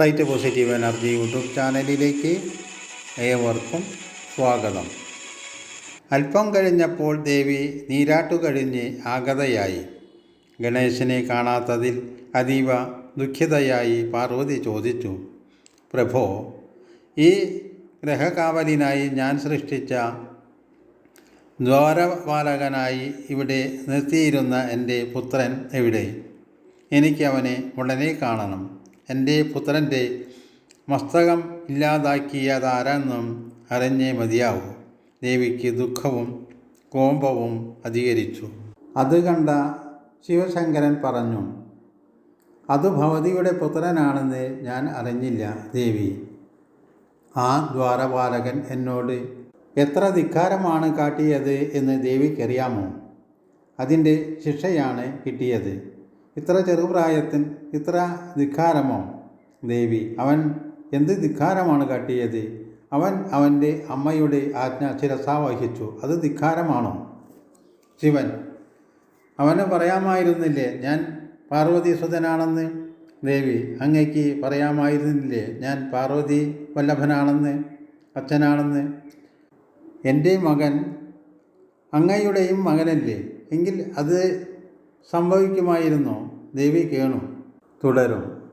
Right positive energy YouTube ചാനലിലേക്ക് ഏവർക്കും സ്വാഗതം. അല്പം കഴിഞ്ഞപ്പോൾ ദേവി നീരാട്ടു കഴിഞ്ഞ് ആഗതയായി. ഗണേശനെ കാണാത്തതിൽ അതീവ ദുഃഖിതയായി പാർവതി ചോദിച്ചു പ്രഭോ ഈ ഗ്രഹകാവലിനായി ഞാൻ സൃഷ്ടിച്ച ദ്വാരപാലകനായി ഇവിടെ നിർത്തിയിരുന്ന എന്റെ പുത്രൻ എവിടെ? എനിക്ക് അവനെ ഉടനെ കാണണം. എന്റെ പുത്രന്റെ മസ്തകം ഇല്ലാതാക്കിയതാരെന്നും അറിഞ്ഞേ മതിയാവൂ. ദേവിക്ക് ദുഃഖവും കോമ്പവും അധികരിച്ചു. അത് കണ്ട ശിവശങ്കരൻ പറഞ്ഞു അത് ഭവതിയുടെ പുത്രനാണെന്ന് ഞാൻ അറിഞ്ഞില്ല ദേവി. ആ ദ്വാരപാലകൻ എന്നോട് എത്ര ധിക്കാരമാണ് കാട്ടിയത് എന്ന് ദേവിക്കറിയാമോ? അതിന്റെ ശിക്ഷയാണ് കിട്ടിയത്. ഇത്ര ചെറുപ്രായത്തിൽ ഇത്ര ധിക്കാരമോ? ദേവി അവൻ എന്ത് ധിക്കാരമാണ് കാട്ടിയത്? അവൻ അവന്റെ അമ്മയുടെ ആജ്ഞ ശിരസാ വഹിച്ചു അത് ധിക്കാരമാണോ? ശിവൻ അവന് പറയാമായിരുന്നില്ലേ ഞാൻ പാർവതി സുതനാണെന്ന് ദേവി അങ്ങയ്ക്ക് പറയാമായിരുന്നില്ലേ ഞാൻ പാർവതി വല്ലഭനാണെന്ന്? അച്ഛനാണെന്ന്? എന്റെ മകൻ അങ്ങയുടെയും മകനല്ലേ എങ്കിൽ അത് സംഭവിക്കുമായിരുന്നോ. ദേവി കേണു. തുടരും.